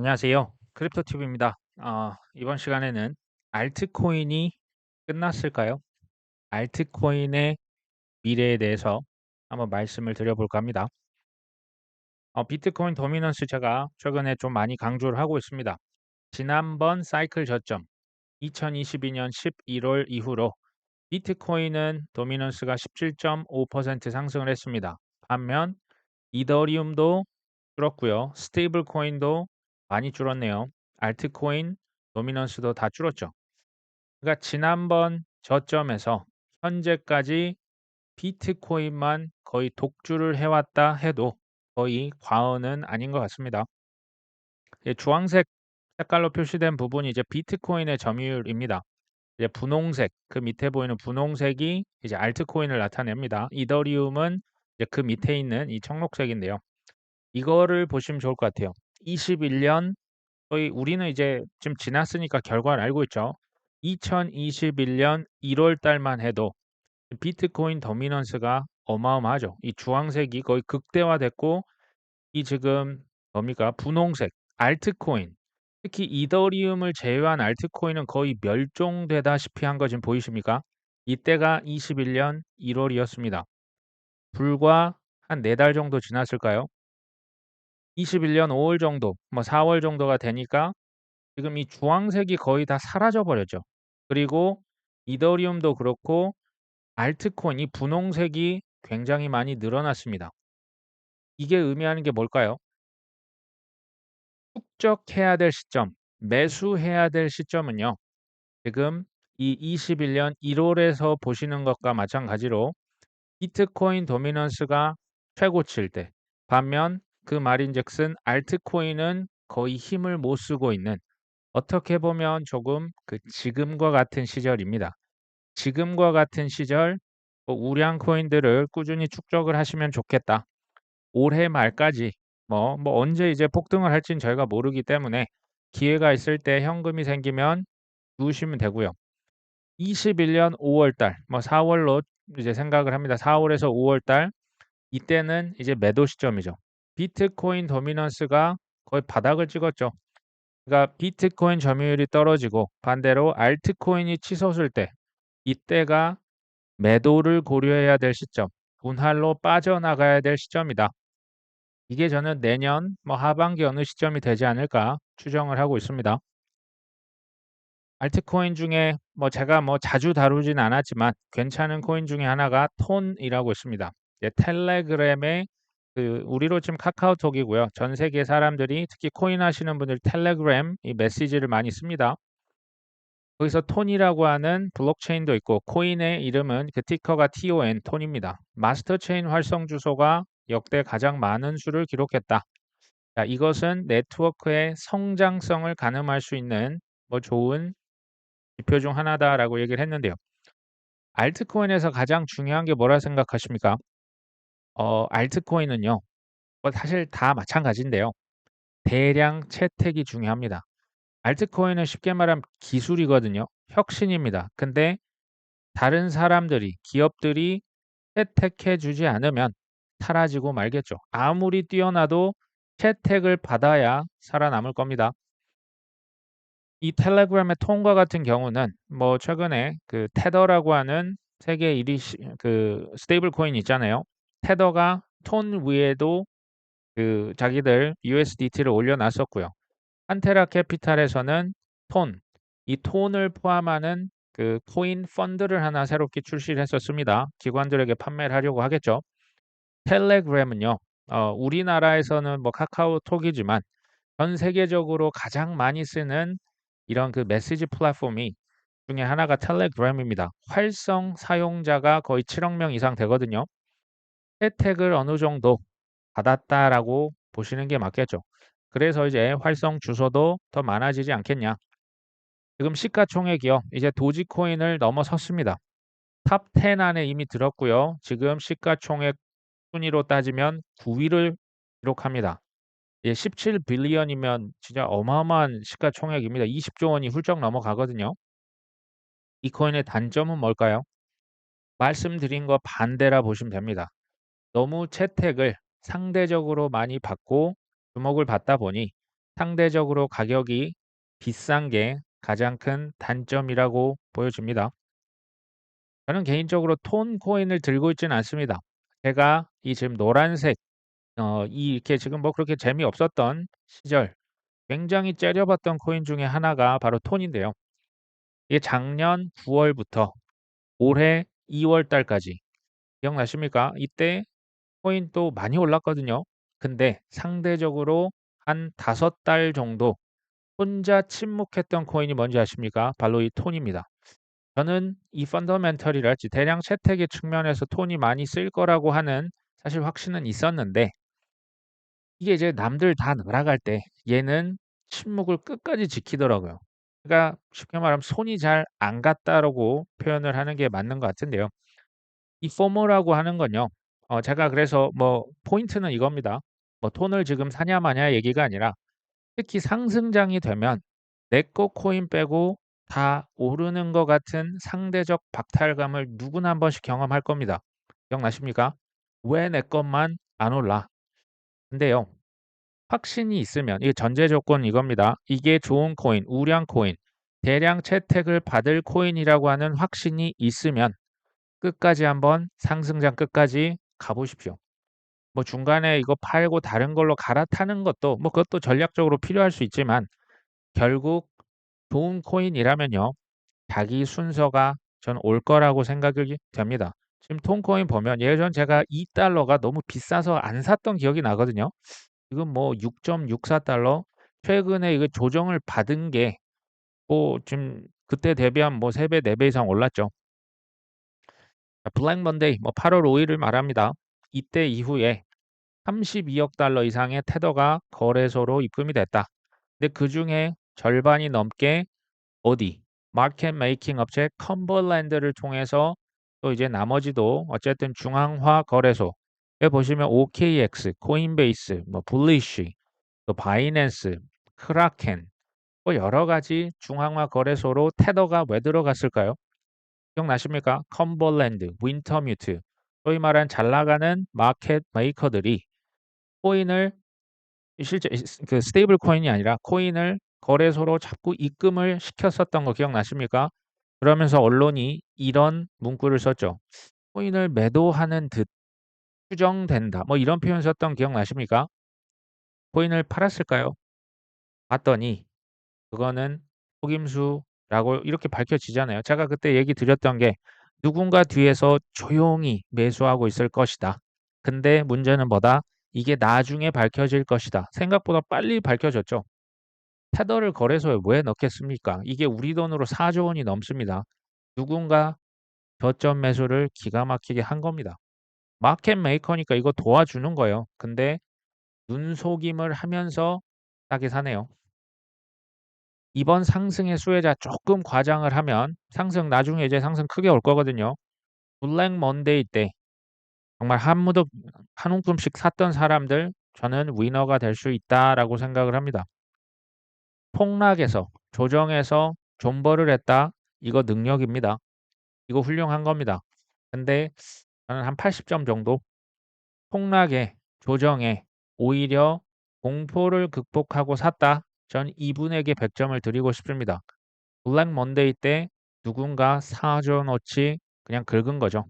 안녕하세요. 크립토튜브입니다. 어, 이번 시간에는 알트코인이 끝났을까요? 알트코인의 미래에 대해서 한번 말씀을 드려볼까 합니다. 어, 비트코인 도미넌스 제가 최근에 좀 많이 강조를 하고 있습니다. 지난번 사이클 저점 2022년 11월 이후로 비트코인은 도미넌스가 17.5% 상승을 했습니다. 반면 이더리움도 줄었고요. 스테이블 코인도 많이 줄었네요. 알트코인, 도미넌스도 다 줄었죠. 그러니까 지난번 저점에서 현재까지 비트코인만 거의 독주를 해왔다 해도 거의 과언은 아닌 것 같습니다. 예, 주황색 색깔로 표시된 부분이 이제 비트코인의 점유율입니다. 이제 분홍색, 그 밑에 보이는 분홍색이 이제 알트코인을 나타냅니다. 이더리움은 이제 그 밑에 있는 이 청록색인데요. 이거를 보시면 좋을 것 같아요. 21년 저희 우리는 이제 좀 지났으니까 결과를 알고 있죠. 2021년 1월 달만 해도 비트코인 도미넌스가 어마어마하죠. 이 주황색이 거의 극대화됐고 이 지금 뭡니까? 분홍색 알트코인 특히 이더리움을 제외한 알트코인은 거의 멸종되다시피 한 거 지금 보이십니까? 이때가 21년 1월이었습니다. 불과 한 네 달 정도 지났을까요? 21년 5월 정도, 뭐 4월 정도가 되니까 지금 이 주황색이 거의 다 사라져 버렸죠. 그리고 이더리움도 그렇고 알트코인 이 분홍색이 굉장히 많이 늘어났습니다. 이게 의미하는 게 뭘까요? 축적해야 될 시점, 매수해야 될 시점은요. 지금 이 21년 1월에서 보시는 것과 마찬가지로 비트코인 도미넌스가 최고치일 때 반면 그 말인즉슨 알트코인은 거의 힘을 못 쓰고 있는 어떻게 보면 조금 그 지금과 같은 시절입니다. 지금과 같은 시절 뭐 우량 코인들을 꾸준히 축적을 하시면 좋겠다. 올해 말까지 뭐, 뭐 언제 이제 폭등을 할지는 저희가 모르기 때문에 기회가 있을 때 현금이 생기면 누우시면 되고요. 21년 5월 달, 뭐 4월로 이제 생각을 합니다. 4월에서 5월 달 이때는 이제 매도 시점이죠. 비트코인 도미넌스가 거의 바닥을 찍었죠. 그러니까 비트코인 점유율이 떨어지고 반대로 알트코인이 치솟을 때 이때가 매도를 고려해야 될 시점, 분할로 빠져나가야 될 시점이다. 이게 저는 내년 뭐 하반기 어느 시점이 되지 않을까 추정을 하고 있습니다. 알트코인 중에 뭐 제가 뭐 자주 다루진 않았지만 괜찮은 코인 중에 하나가 톤이라고 있습니다. 텔레그램에 그 우리로 지금 카카오톡이고요. 전 세계 사람들이 특히 코인 하시는 분들 텔레그램 이 메시지를 많이 씁니다. 거기서 톤이라고 하는 블록체인도 있고 코인의 이름은 그 티커가 TON 톤입니다. 마스터 체인 활성 주소가 역대 가장 많은 수를 기록했다. 자, 이것은 네트워크의 성장성을 가늠할 수 있는 뭐 좋은 지표 중 하나다라고 얘기를 했는데요. 알트코인에서 가장 중요한 게 뭐라 생각하십니까? 어, 알트코인은요. 뭐 사실 다 마찬가지인데요. 대량 채택이 중요합니다. 알트코인은 쉽게 말하면 기술이거든요. 혁신입니다. 근데 다른 사람들이, 기업들이 채택해 주지 않으면 사라지고 말겠죠. 아무리 뛰어나도 채택을 받아야 살아남을 겁니다. 이 텔레그램의 톤과 같은 경우는 뭐 최근에 그 테더라고 하는 세계 1위 시, 그 스테이블 코인 있잖아요. 테더가 톤 위에도 그 자기들 USDT를 올려놨었고요. 한테라 캐피탈에서는 톤, 이 톤을 포함하는 그 코인 펀드를 하나 새롭게 출시를 했었습니다. 기관들에게 판매를 하려고 하겠죠. 텔레그램은요, 어, 우리나라에서는 뭐 카카오톡이지만 전 세계적으로 가장 많이 쓰는 이런 그 메시지 플랫폼이 중에 하나가 텔레그램입니다. 활성 사용자가 거의 7억 명 이상 되거든요. 혜택을 어느 정도 받았다라고 보시는 게 맞겠죠. 그래서 이제 활성 주소도 더 많아지지 않겠냐. 지금 시가총액이요. 이제 도지코인을 넘어섰습니다. 탑 10 안에 이미 들었고요. 지금 시가총액 순위로 따지면 9위를 기록합니다. 예, 17 빌리언이면 진짜 어마어마한 시가총액입니다. 20조 원이 훌쩍 넘어가거든요. 이 코인의 단점은 뭘까요? 말씀드린 거 반대라 보시면 됩니다. 너무 채택을 상대적으로 많이 받고 주목을 받다 보니 상대적으로 가격이 비싼 게 가장 큰 단점이라고 보여집니다. 저는 개인적으로 톤 코인을 들고 있지는 않습니다. 제가 이 지금 노란색 어 이 이렇게 지금 뭐 그렇게 재미없었던 시절 굉장히 째려봤던 코인 중에 하나가 바로 톤인데요. 이게 작년 9 월부터 올해 2월 달까지 기억나십니까? 이때 코인 또 많이 올랐거든요. 근데 상대적으로 한 5 달 정도 혼자 침묵했던 코인이 뭔지 아십니까? 바로 이 톤입니다. 저는 이 펀더멘털이랄지 대량 채택의 측면에서 톤이 많이 쓰일 거라고 하는 사실 확신은 있었는데 이게 이제 남들 다 날아갈 때 얘는 침묵을 끝까지 지키더라고요. 그러니까 쉽게 말하면 '손이 잘 안 갔다.'라고 표현을 하는 게 맞는 것 같은데요. 이 포모라고 하는 건요. 어 제가 그래서 뭐 포인트는 이겁니다. 뭐 톤을 지금 사냐 마냐 얘기가 아니라 특히 상승장이 되면 내 거 코인 빼고 다 오르는 것 같은 상대적 박탈감을 누구나 한 번씩 경험할 겁니다. 기억나십니까? '왜 내 것만 안 올라?' 근데요. 확신이 있으면 이게 전제 조건 이겁니다. 이게 좋은 코인, 우량 코인, 대량 채택을 받을 코인이라고 하는 확신이 있으면 끝까지 한번 상승장 끝까지 가 보십시오. 뭐 중간에 이거 팔고 다른 걸로 갈아타는 것도 뭐 그것도 전략적으로 필요할 수 있지만 결국 좋은 코인이라면요. 자기 순서가 저는 올 거라고 생각이 됩니다. 지금 톤코인 보면 예전 제가 2 달러가 너무 비싸서 안 샀던 기억이 나거든요. 지금 뭐 6.64 달러 최근에 이거 조정을 받은 게 뭐 지금 그때 대비하면 뭐3 배, 4배 이상 올랐죠. 자 블랙 먼데이 뭐 8월 5 일을 말합니다. 이때 이후에 32억 달러 이상의 테더가 거래소로 입금이 됐다. 근데 그 중에 절반이 넘게 어디 마켓 메이킹 업체 컴버랜드를 통해서 또 이제 나머지도 어쨌든 중앙화 거래소 에 보시면 OKX, 코인베이스, 뭐 블리쉬, 또 바이낸스, 크라켄 뭐 여러 가지 중앙화 거래소로 테더가 왜 들어갔을까요? 기억나십니까? 컴버랜드, 윈터뮤트, 소위 말하는 잘 나가는 마켓 메이커들이 코인을 실제 그 스테이블 코인이 아니라 코인을 거래소로 자꾸 입금을 시켰었던 거 기억나십니까? 그러면서 언론이 이런 문구를 썼죠. "코인을 매도하는 듯 추정된다." 뭐 이런 표현 썼던 기억나십니까? 코인을 팔았을까요? 봤더니 그거는 속임수 라고 이렇게 밝혀지잖아요. 제가 그때 얘기 드렸던 게 누군가 뒤에서 조용히 매수하고 있을 것이다. 근데 문제는 뭐다? 이게 나중에 밝혀질 것이다. 생각보다 빨리 밝혀졌죠. 테더를 거래소에 왜 넣겠습니까? 이게 우리 돈으로 4조 원이 넘습니다. 누군가 저점 매수를 기가 막히게 한 겁니다. 마켓 메이커니까 이거 도와주는 거예요. 근데 눈속임을 하면서 싸게 사네요. 이번 상승의 수혜자 조금 과장을 하면 상승 나중에 이제 상승 크게 올 거거든요. 블랙 먼데이 때 정말 한 무득 한 움큼씩 샀던 사람들 저는 위너가 될 수 있다라고 생각을 합니다. 폭락에서 조정에서 존버를 했다. 이거 능력입니다. 이거 훌륭한 겁니다. 근데 저는 한 80점 정도 폭락에 조정에 오히려 공포를 극복하고 샀다. 전 이분에게 100점을 드리고 싶습니다. 블랙 먼데이 때 누군가 사줘 놓지 그냥 긁은 거죠.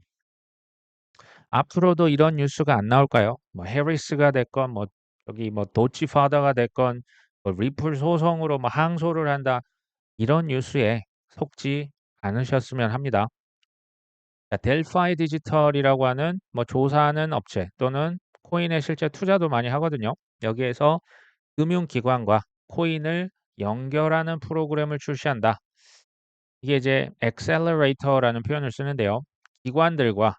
앞으로도 이런 뉴스가 안 나올까요? 뭐 해리스가 됐건 뭐 저기 뭐 도치 파더가 됐건 뭐 리플 소송으로 뭐 항소를 한다. 이런 뉴스에 속지 않으셨으면 합니다. 자, 델파이 디지털이라고 하는 뭐 조사하는 업체 또는 코인에 실제 투자도 많이 하거든요. 여기에서 금융기관과 코인을 연결하는 프로그램을 출시한다. 이게 이제 accelerator라는 표현을 쓰는데요. 기관들과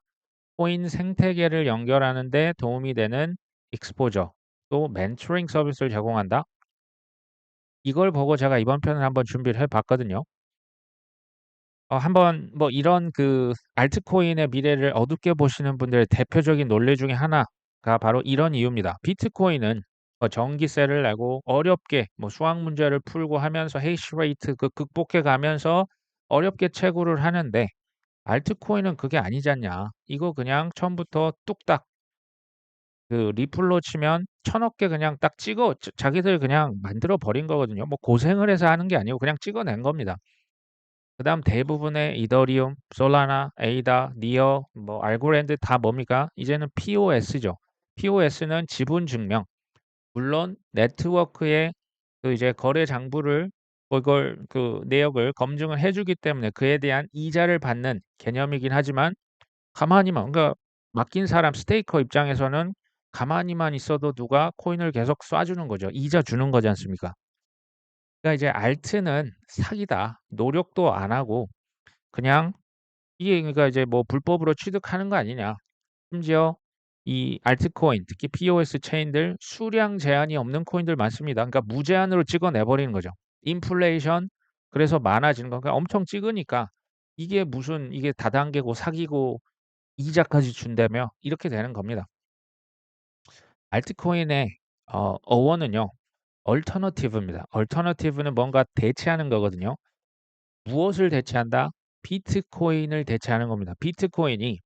코인 생태계를 연결하는 데 도움이 되는 익스포저 또 멘토링 서비스를 제공한다. 이걸 보고 제가 이번 편을 한번 준비를 해 봤거든요. 어 한번 뭐 이런 그 알트코인의 미래를 어둡게 보시는 분들의 대표적인 논리 중에 하나가 바로 이런 이유입니다. 비트코인은 어 전기세를 내고 어렵게 뭐 수학 문제를 풀고 하면서 해시 레이트 그 극복해 가면서 어렵게 채굴을 하는데 알트코인은 그게 아니잖냐. 이거 그냥 처음부터 뚝딱 그 리플로 치면 1,000억 개 그냥 딱 찍어 자 자기들 그냥 만들어 버린 거거든요. 뭐 고생을 해서 하는 게 아니고 그냥 찍어낸 겁니다. 그다음 대부분의 이더리움, 솔라나, 에이다, 니어, 뭐 알고랜드 다 뭡니까? 이제는 POS죠. POS는 지분 증명. 물론 네트워크에 그 이제 거래 장부를 그걸 그 내역을 검증을 해 주기 때문에 그에 대한 이자를 받는 개념이긴 하지만 가만히만 그러니까 맡긴 사람 스테이커 입장에서는 가만히만 있어도 누가 코인을 계속 쏴 주는 거죠. 이자 주는 거지 않습니까? 그러니까 이제 알트는 사기다. 노력도 안 하고 그냥 이게 그러니까 이제 뭐 불법으로 취득하는 거 아니냐. 심지어 이 알트코인 특히 POS 체인들 수량 제한이 없는 코인들 많습니다. 그러니까 무제한으로 찍어내 버리는 거죠. 인플레이션 그래서 많아지는 거. 그러니까 엄청 찍으니까 이게 무슨 이게 다단계고 사기고 이자까지 준다며 이렇게 되는 겁니다. 알트코인의 어 어원은요. 얼터너티브입니다. 얼터너티브는 뭔가 대체하는 거거든요. 무엇을 대체한다? 비트코인을 대체하는 겁니다. 비트코인이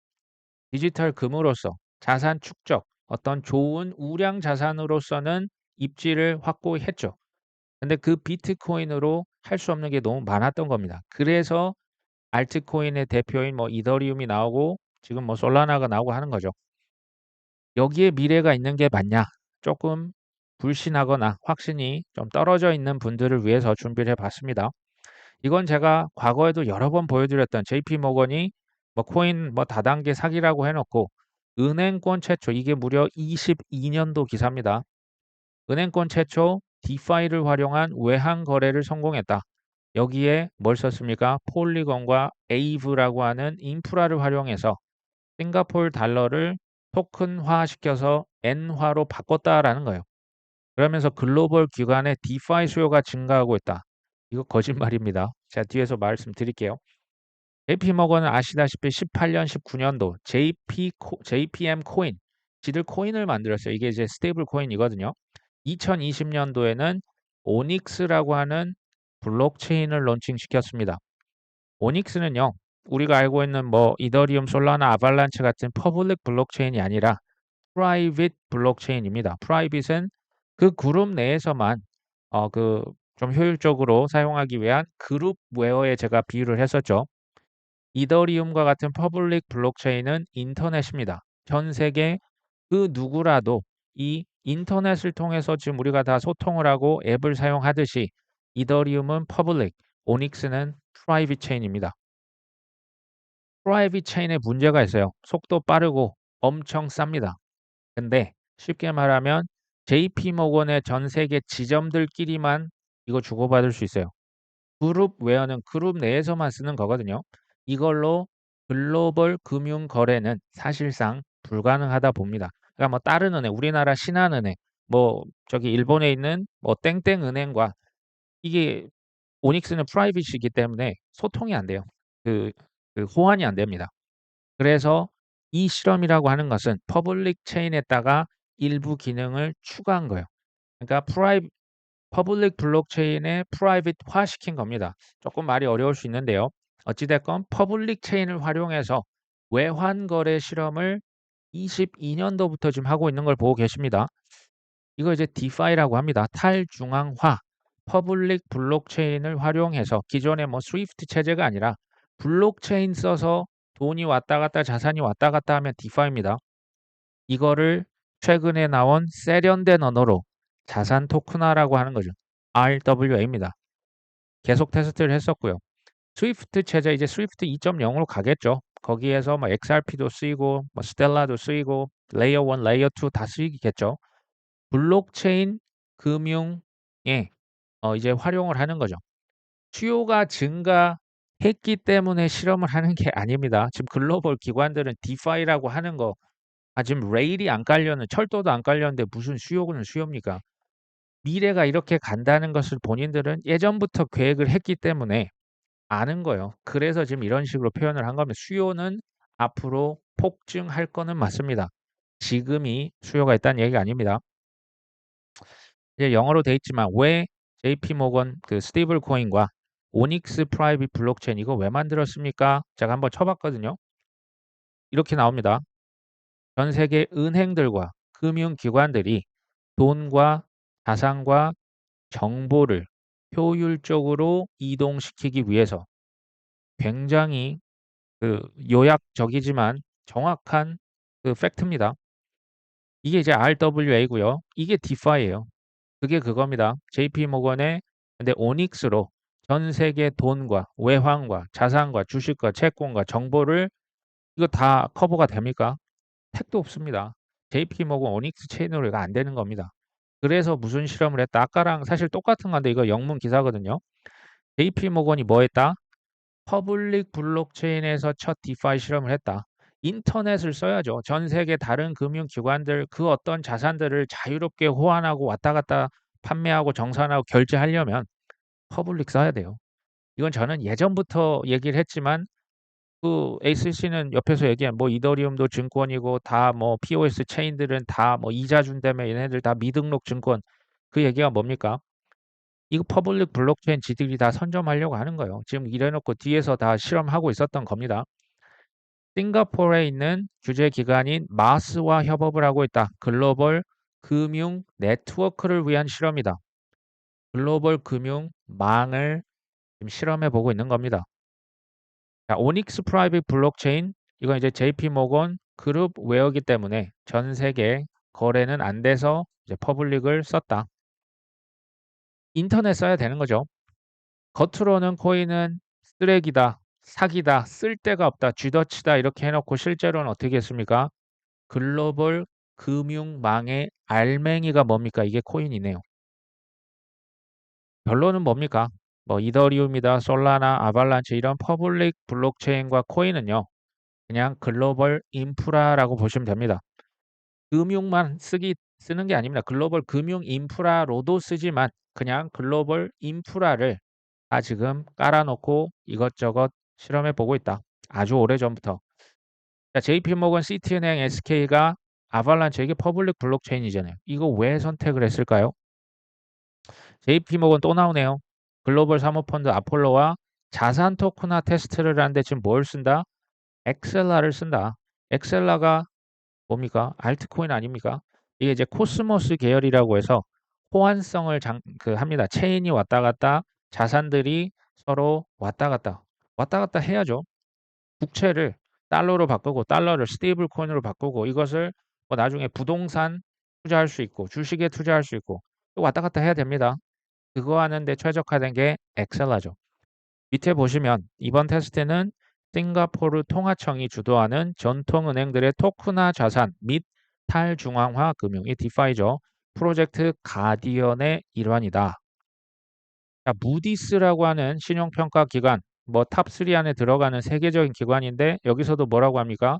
디지털 금으로서 자산 축적, 어떤 좋은 우량 자산으로서는 입지를 확보했죠. 근데 그 비트코인으로 할 수 없는 게 너무 많았던 겁니다. 그래서 알트코인의 대표인 뭐 이더리움이 나오고 지금 뭐 솔라나가 나오고 하는 거죠. 여기에 미래가 있는 게 맞냐? 조금 불신하거나 확신이 좀 떨어져 있는 분들을 위해서 준비를 해 봤습니다. 이건 제가 과거에도 여러 번 보여드렸던 JP 모건이 뭐 코인 뭐 다단계 사기라고 해놓고 은행권 최초 이게 무려 22년도 기사입니다. 은행권 최초 디파이를 활용한 외환 거래를 성공했다. 여기에 뭘 썼습니까? 폴리건과 에이브라고 하는 인프라를 활용해서 싱가포르 달러를 토큰화 시켜서 엔화로 바꿨다라는 거예요. 그러면서 글로벌 기관의 디파이 수요가 증가하고 있다. 이거 거짓말입니다. 제가 뒤에서 말씀드릴게요. JP 모건은 아시다시피 18년, 19년도 JP 코, JPM 코인, 지들 코인을 만들었어요. 이게 이제 스테이블 코인이거든요. 2020년도에는 오닉스라고 하는 블록체인을 론칭시켰습니다. 오닉스는요. 우리가 알고 있는 뭐 이더리움, 솔라나, 아발란체 같은 퍼블릭 블록체인이 아니라 프라이빗 블록체인입니다. 프라이빗은 그 그룹 내에서만 어 그 좀 효율적으로 사용하기 위한 그룹 웨어에 제가 비유를 했었죠. 이더리움과 같은 퍼블릭 블록체인은 인터넷입니다. 전 세계 그 누구라도 이 인터넷을 통해서 지금 우리가 다 소통을 하고 앱을 사용하듯이 이더리움은 퍼블릭, 오닉스는 프라이빗 체인입니다. 프라이빗 체인에 문제가 있어요. 속도 빠르고 엄청 쌉니다. 근데 쉽게 말하면 JP 모건의 전 세계 지점들끼리만 이거 주고받을 수 있어요. 그룹 웨어는 그룹 내에서만 쓰는 거거든요. 이걸로 글로벌 금융 거래는 사실상 불가능하다 봅니다. 그러니까 뭐 다른 은행, 우리나라 신한은행, 뭐 저기 일본에 있는 뭐 땡땡 은행과 이게 오닉스는 프라이빗이기 때문에 소통이 안 돼요. 그, 그 호환이 안 됩니다. 그래서 이 실험이라고 하는 것은 퍼블릭 체인에다가 일부 기능을 추가한 거예요. 그러니까 프라이 퍼블릭 블록체인에 프라이빗화 시킨 겁니다. 조금 말이 어려울 수 있는데요. 어찌됐건 퍼블릭 체인을 활용해서 외환 거래 실험을 22년도부터 지금 하고 있는 걸 보고 계십니다. 이거 이제 디파이라고 합니다. 탈중앙화 퍼블릭 블록체인을 활용해서 기존의 뭐 스위프트 체제가 아니라 블록체인 써서 돈이 왔다 갔다 자산이 왔다 갔다 하면 디파이입니다. 이거를 최근에 나온 세련된 언어로 자산 토큰화라고 하는 거죠. RWA입니다. 계속 테스트를 했었고요. 스위프트 체제 이제 스위프트 2.0으로 가겠죠. 거기에서 뭐 XRP도 쓰이고 뭐 스텔라도 쓰이고 레이어 1, 레이어 2 다 쓰이겠죠. 블록체인 금융에 어 이제 활용을 하는 거죠. 수요가 증가했기 때문에 실험을 하는 게 아닙니다. 지금 글로벌 기관들은 디파이라고 하는 거 아 지금 레일이 안 깔려는 철도도 안 깔렸는데 무슨 수요는 수요입니까? 미래가 이렇게 간다는 것을 본인들은 예전부터 계획을 했기 때문에 아는 거예요. 그래서 지금 이런 식으로 표현을 한 겁니다. 수요는 앞으로 폭증할 거는 맞습니다. 지금이 수요가 있다는 얘기가 아닙니다. 이제 영어로 돼 있지만 왜 JP 모건 그 스테이블 코인과 오닉스 프라이빗 블록체인 이거 왜 만들었습니까? 제가 한번 쳐봤거든요. 이렇게 나옵니다. 전 세계 은행들과 금융기관들이 돈과 자산과 정보를 효율적으로 이동시키기 위해서 굉장히 그 요약적이지만 정확한 그 팩트입니다. 이게 이제 RWA고요. 이게 DeFi예요. 그게 그겁니다. JP 모건의 근데 오닉스로 전 세계 돈과 외환과 자산과 주식과 채권과 정보를 이거 다 커버가 됩니까? 택도 없습니다. JP 모건 오닉스 이거 안 되는 겁니다. 그래서 무슨 실험을 했다? 아까랑 사실 똑같은 건데 이거 영문 기사거든요. JP 모건이 뭐 했다? 퍼블릭 블록체인에서 첫 디파이 실험을 했다. 인터넷을 써야죠. 전 세계 다른 금융기관들 그 어떤 자산들을 자유롭게 호환하고 왔다 갔다 판매하고 정산하고 결제하려면 퍼블릭 써야 돼요. 이건 저는 예전부터 얘기를 했지만 그 ACC는 옆에서 얘기한 뭐 이더리움도 증권이고 다 뭐 POS 체인들은 다 뭐 이자 준다며 얘네들 다 미등록 증권 그 얘기가 뭡니까? 이거 퍼블릭 블록체인 지들이 다 선점하려고 하는 거예요. 지금 이래놓고 뒤에서 다 실험하고 있었던 겁니다. 싱가포르에 있는 규제 기관인 마스와 협업을 하고 있다. 글로벌 금융 네트워크를 위한 실험이다. 글로벌 금융 망을 지금 실험해 보고 있는 겁니다. 자, 오닉스 프라이빗 블록체인 이건 이제 JP 모건 그룹 웨어기 때문에 전 세계 거래는 안 돼서 이제 퍼블릭을 썼다. 인터넷 써야 되는 거죠. 겉으로는 코인은 쓰레기다, 사기다, 쓸데가 없다, 쥐더치다 이렇게 해놓고 실제로는 어떻게 했습니까? 글로벌 금융망의 알맹이가 뭡니까? 이게 코인이네요. 결론은 뭡니까? 뭐 이더리움이다, 솔라나, 아발란체 이런 퍼블릭 블록체인과 코인은요. 그냥 글로벌 인프라라고 보시면 됩니다. 금융만 쓰기 쓰는 게 아닙니다. 글로벌 금융 인프라로도 쓰지만 그냥 글로벌 인프라를 다 지금 깔아놓고 이것저것 실험해 보고 있다. 아주 오래 전부터. 자, JP모건, 시티은행, SK가 아발란체 이게 퍼블릭 블록체인이잖아요. 이거 왜 선택을 했을까요? JP모건 또 나오네요. 글로벌 사모펀드 아폴로와 자산 토크나 테스트를 하는데 지금 뭘 쓴다? 엑셀라를 쓴다. 엑셀라가 뭡니까? 알트코인 아닙니까? 이게 이제 코스모스 계열이라고 해서 호환성을 장, 그 합니다. 체인이 왔다 갔다 자산들이 서로 왔다 갔다 왔다 갔다 해야죠. 국채를 달러로 바꾸고 달러를 스테이블 코인으로 바꾸고 이것을 뭐 나중에 부동산 투자할 수 있고 주식에 투자할 수 있고 왔다 갔다 해야 됩니다. 그거 하는데 최적화된 게 엑셀라죠. 밑에 보시면 이번 테스트는 싱가포르 통화청이 주도하는 전통은행들의 토크나 자산 및 탈중앙화 금융이 디파이죠. 프로젝트 가디언의 일환이다. 자, 무디스라고 하는 신용평가 기관, 뭐 탑3 안에 들어가는 세계적인 기관인데 여기서도 뭐라고 합니까?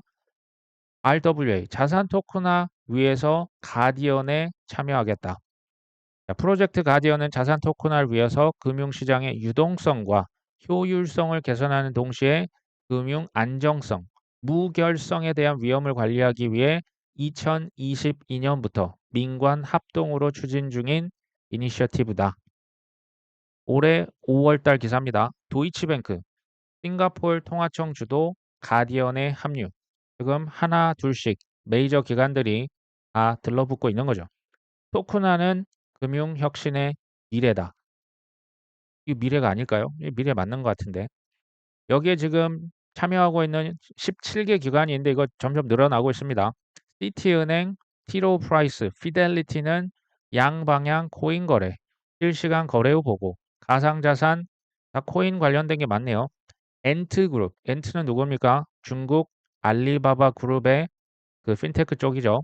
RWA, 자산 토크나 위에서 가디언에 참여하겠다. 자, 프로젝트 가디언은 자산 토큰화를 위해서 금융시장의 유동성과 효율성을 개선하는 동시에 금융 안정성, 무결성에 대한 위험을 관리하기 위해 2022년부터 민관 합동으로 추진 중인 이니셔티브다. 올해 5월달 기사입니다. 도이치뱅크, 싱가폴 통화청 주도 가디언의 합류. 지금 하나 둘씩 메이저 기관들이 다 들러붙고 있는 거죠. 토큰화는 금융혁신의 미래다. 이 미래가 아닐까요? 이 미래 맞는 것 같은데. 여기에 지금 참여하고 있는 17개 기관이 있는데 이거 점점 늘어나고 있습니다. 시티은행, 티로 프라이스, 피델리티는 양방향 코인 거래, 실시간 거래 후 보고, 가상자산, 다 코인 관련된 게 많네요. 엔트 그룹, 엔트는 누굽니까? 중국 알리바바 그룹의 그 핀테크 쪽이죠.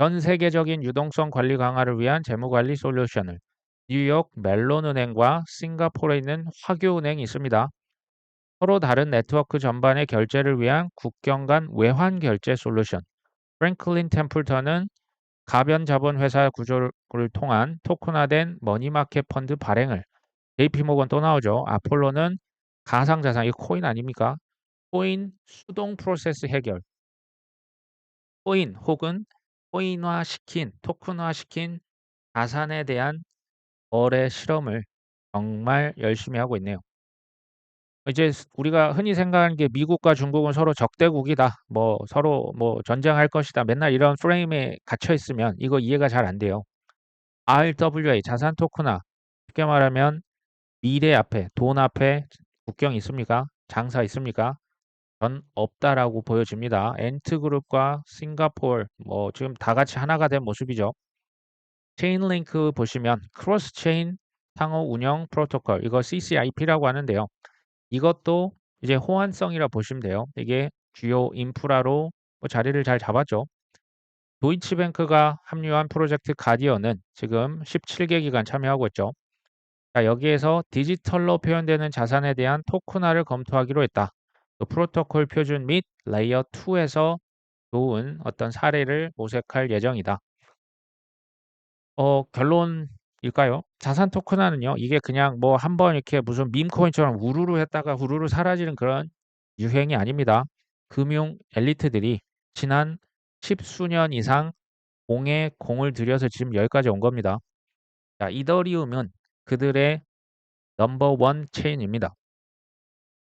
전 세계적인 유동성 관리 강화를 위한 재무관리 솔루션을 뉴욕 멜론은행과 싱가포르에 있는 화교은행이 있습니다. 서로 다른 네트워크 전반의 결제를 위한 국경 간 외환 결제 솔루션. 프랭클린 템플턴은 가변 자본 회사 구조를 통한 토큰화된 머니마켓 펀드 발행을 JP모건 또 나오죠. 아폴로는 가상 자산, 이 코인 아닙니까? 코인 수동 프로세스 해결. 코인 혹은 코인화시킨, 토큰화시킨 자산에 대한 거래 실험을 정말 열심히 하고 있네요. 이제 스 우리가 흔히 생각하는 게 미국과 중국은 서로 적대국이다. 뭐 서로 뭐 전쟁할 것이다. 맨날 이런 프레임에 갇혀 있으면 이거 이해가 잘 안 돼요. RWA 자산 토크나 쉽게 말하면 미래 앞에 돈 앞에 국경 있습니까? 장사 있습니까? 전 없다라고 보여집니다. 엔트그룹과 싱가포르 뭐 지금 다 같이 하나가 된 모습이죠. 체인링크 보시면 크로스 체인 상호 운영 프로토콜 이거 CCIP라고 하는데요. 이것도 이제 호환성이라 보시면 돼요. 이게 주요 인프라로 뭐 자리를 잘 잡았죠. 도이치뱅크가 합류한 프로젝트 가디언은 지금 17개 기관 참여하고 있죠. 자, 여기에서 디지털로 표현되는 자산에 대한 토큰화를 검토하기로 했다. 또 프로토콜 표준 및 레이어 2에서 좋은 어떤 사례를 모색할 예정이다. 어, 결론일까요? 자산 토큰화는요, 이게 그냥 뭐 한 번 이렇게 무슨 밈코인처럼 우르르 했다가 우르르 사라지는 그런 유행이 아닙니다. 금융 엘리트들이 지난 십수년 이상 공에 공을 들여서 지금 여기까지 온 겁니다. 자, 이더리움은 그들의 넘버 원 체인입니다.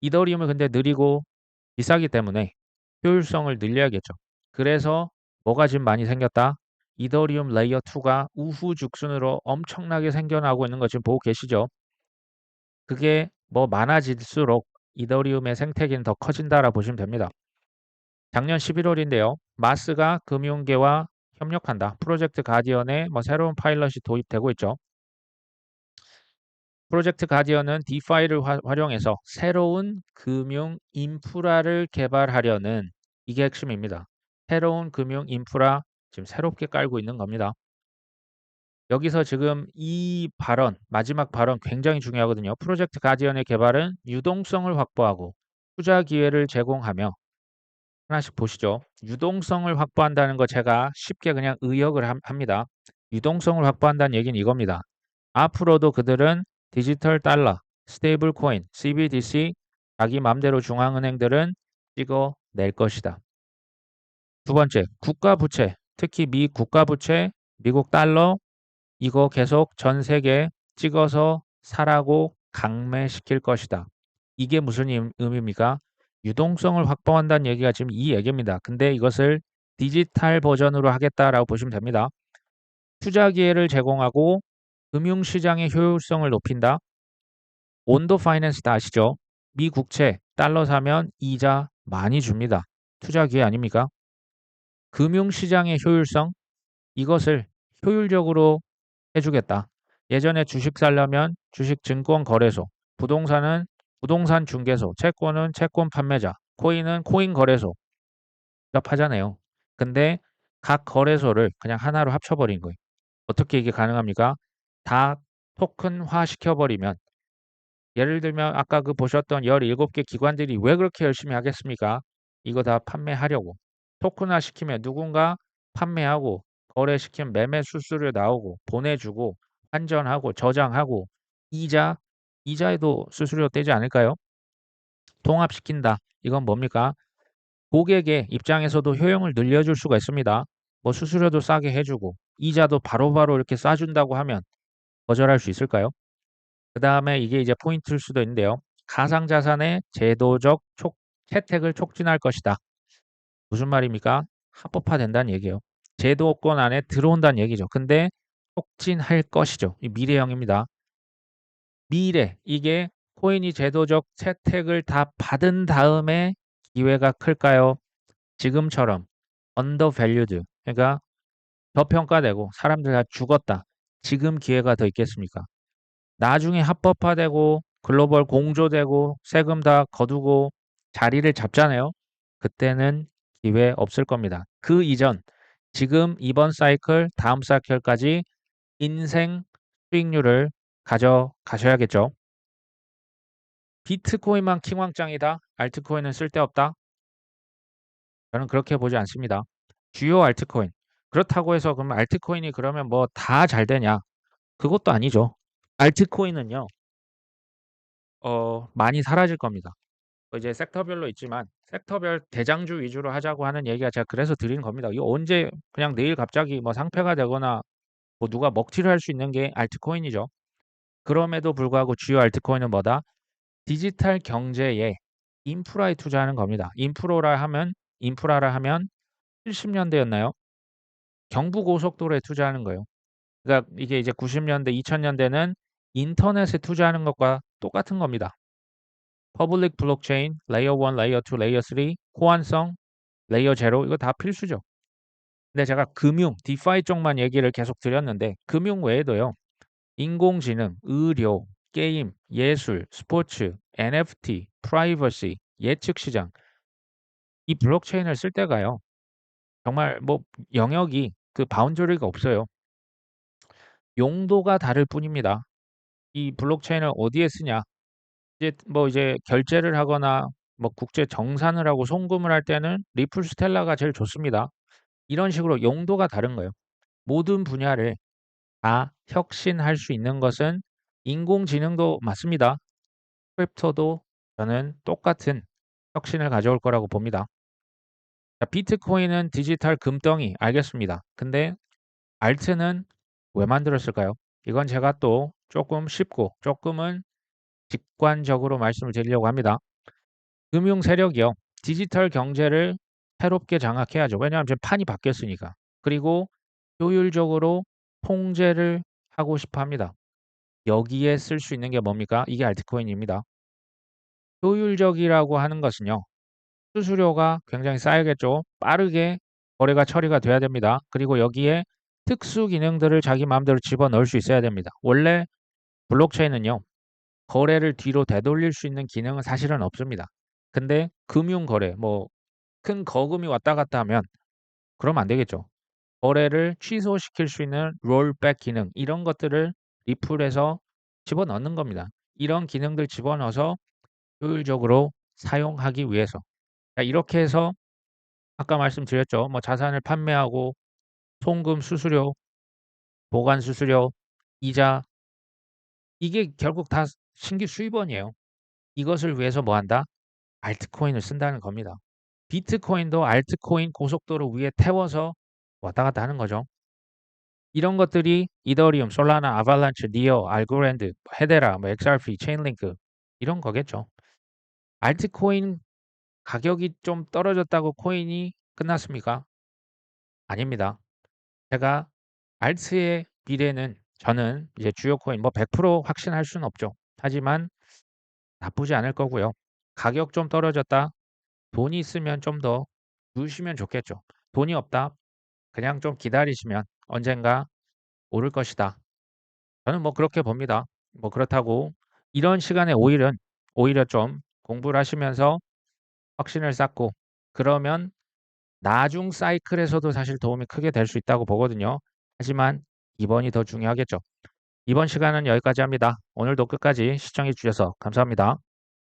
이더리움은 근데 느리고 비싸기 때문에 효율성을 늘려야겠죠. 그래서 뭐가 지금 많이 생겼다? 이더리움 레이어 2가 우후죽순으로 엄청나게 생겨나고 있는 거 지금 보고 계시죠? 그게 뭐 많아질수록 이더리움의 생태계는 더 커진다라 보시면 됩니다. 작년 11월인데요. 마스가 금융계와 협력한다. 프로젝트 가디언에 뭐 새로운 파일럿이 도입되고 있죠. 프로젝트 가디언은 디파이를 화- 활용해서 새로운 금융 인프라를 개발하려는 이게 핵심입니다. 새로운 금융 인프라 지금 새롭게 깔고 있는 겁니다. 여기서 지금 이 발언, 마지막 발언 굉장히 중요하거든요. 프로젝트 가디언의 개발은 유동성을 확보하고 투자 기회를 제공하며 하나씩 보시죠. 유동성을 확보한다는 거 제가 쉽게 그냥 의역을 함- 합니다. 유동성을 확보한다는 얘기는 이겁니다. 앞으로도 그들은 디지털 달러, 스테이블 코인, CBDC 자기 맘대로 중앙은행들은 찍어낼 것이다. 두 번째, 국가 부채, 특히 미 국가 부채, 미국 달러 이거 계속 전 세계 찍어서 사라고 강매시킬 것이다. 이게 무슨 임- 의미입니까? 유동성을 확보한다는 얘기가 지금 이 얘기입니다. 근데 이것을 디지털 버전으로 하겠다라고 보시면 됩니다. 투자 기회를 제공하고 금융시장의 효율성을 높인다. 온도 파이낸스 다 아시죠? 미 국채 달러 사면 이자 많이 줍니다. 투자 기회 아닙니까? 금융시장의 효율성 이것을 효율적으로 해주겠다. 예전에 주식 살려면 주식 증권 거래소, 부동산은 부동산 중개소, 채권은 채권 판매자, 코인은 코인 거래소 하잖아요. 근데 각 거래소를 그냥 하나로 합쳐버린 거예요. 어떻게 이게 가능합니까? 다 토큰화 시켜버리면 예를 들면 아까 그 보셨던 17개 기관들이 왜 그렇게 열심히 하겠습니까? 이거 다 판매하려고. 토큰화 시키면 누군가 판매하고 거래시키면 매매 수수료 나오고 보내주고 환전하고 저장하고 이자 이자에도 수수료 떼지 않을까요? 통합시킨다. 이건 뭡니까? 고객의 입장에서도 효용을 늘려줄 수가 있습니다. 뭐 수수료도 싸게 해주고 이자도 바로바로 이렇게 싸준다고 하면 거절할 수 있을까요? 그 다음에 이게 이제 포인트일 수도 있는데요. 가상자산의 제도적 촉, 혜택을 촉진할 것이다. 무슨 말입니까? 합법화된다는 얘기예요. 제도권 안에 들어온다는 얘기죠. 근데 촉진할 것이죠. 이 미래형입니다. 미래 이게 코인이 제도적 혜택을 다 받은 다음에 기회가 클까요? 지금처럼 언더밸류드 그러니까 저평가되고 사람들 다 죽었다. 지금 기회가 더 있겠습니까? 나중에 합법화되고 글로벌 공조되고 세금 다 거두고 자리를 잡잖아요. 그때는 기회 없을 겁니다. 그 이전 지금 이번 사이클 다음 사이클까지 인생 수익률을 가져가셔야겠죠. 비트코인만 킹왕짱이다. 알트코인은 쓸데없다. 저는 그렇게 보지 않습니다. 주요 알트코인. 그렇다고 해서 그럼 알트코인이 그러면 뭐 다 잘 되냐? 그것도 아니죠. 알트코인은요. 어, 많이 사라질 겁니다. 어, 이제 섹터별로 있지만 섹터별 대장주 위주로 하자고 하는 얘기가 제가 그래서 드리는 겁니다. 이거 언제 그냥 내일 갑자기 뭐 상패가 되거나 뭐 누가 먹튀를 할 수 있는 게 알트코인이죠. 그럼에도 불구하고 주요 알트코인은 뭐다? 디지털 경제에 인프라에 투자하는 겁니다. 인프로라 하면 인프라라 하면 70년대였나요? 경부고속도로에 투자하는 거예요. 그러니까 이게 이제 90년대, 2000년대는 인터넷에 투자하는 것과 똑같은 겁니다. 퍼블릭 블록체인, 레이어 1, 레이어 2, 레이어 3, 호환성, 레이어 0 이거 다 필수죠. 근데 제가 금융, 디파이 쪽만 얘기를 계속 드렸는데 금융 외에도요. 인공지능, 의료, 게임, 예술, 스포츠, NFT, 프라이버시, 예측 시장 이 블록체인을 쓸 때가요. 정말 뭐 영역이 그 바운더리가 없어요. 용도가 다를 뿐입니다. 이 블록체인을 어디에 쓰냐? 이제 뭐 이제 결제를 하거나 뭐 국제 정산을 하고 송금을 할 때는 리플 스텔라가 제일 좋습니다. 이런 식으로 용도가 다른 거예요. 모든 분야를 다 혁신할 수 있는 것은 인공지능도 맞습니다. 크립토도 저는 똑같은 혁신을 가져올 거라고 봅니다. 자, 비트코인은 디지털 금덩이 알겠습니다. 근데 알트는 왜 만들었을까요? 이건 제가 또 조금 쉽고 조금은 직관적으로 말씀을 드리려고 합니다. 금융 세력이요. 디지털 경제를 새롭게 장악해야죠. 왜냐하면 지금 판이 바뀌었으니까. 그리고 효율적으로 통제를 하고 싶어 합니다. 여기에 쓸 수 있는 게 뭡니까? 이게 알트코인입니다. 효율적이라고 하는 것은요. 수수료가 굉장히 쌓이겠죠. 빠르게 거래가 처리가 돼야 됩니다. 그리고 여기에 특수 기능들을 자기 마음대로 집어넣을 수 있어야 됩니다. 원래 블록체인은요. 거래를 뒤로 되돌릴 수 있는 기능은 사실은 없습니다. 근데 금융 거래 뭐 큰 거금이 왔다 갔다 하면 그러면 안 되겠죠. 거래를 취소시킬 수 있는 롤백 기능 이런 것들을 리플에서 집어넣는 겁니다. 이런 기능들 집어넣어서 효율적으로 사용하기 위해서 이렇게 해서 아까 말씀드렸죠. 뭐 자산을 판매하고 송금 수수료, 보관 수수료, 이자 이게 결국 다 신규 수입원이에요. 이것을 위해서 뭐 한다? 알트코인을 쓴다는 겁니다. 비트코인도 알트코인 고속도로 위에 태워서 왔다 갔다 하는 거죠. 이런 것들이 이더리움, 솔라나, 아발란치, 니어, 알고랜드, 헤데라, 뭐 XRP, 체인링크 이런 거겠죠. 알트코인 가격이 좀 떨어졌다고 코인이 끝났습니까? 아닙니다. 제가 알트의 미래는 저는 이제 주요 코인 뭐 100% 확신할 수는 없죠. 하지만 나쁘지 않을 거고요. 가격 좀 떨어졌다. 돈이 있으면 좀 더 두시면 좋겠죠. 돈이 없다. 그냥 좀 기다리시면 언젠가 오를 것이다. 저는 뭐 그렇게 봅니다. 뭐 그렇다고 이런 시간에 오히려 오히려 좀 공부를 하시면서 확신을 쌓고 그러면 나중 사이클에서도 사실 도움이 크게 될 수 있다고 보거든요. 하지만 이번이 더 중요하겠죠. 이번 시간은 여기까지 합니다. 오늘도 끝까지 시청해 주셔서 감사합니다.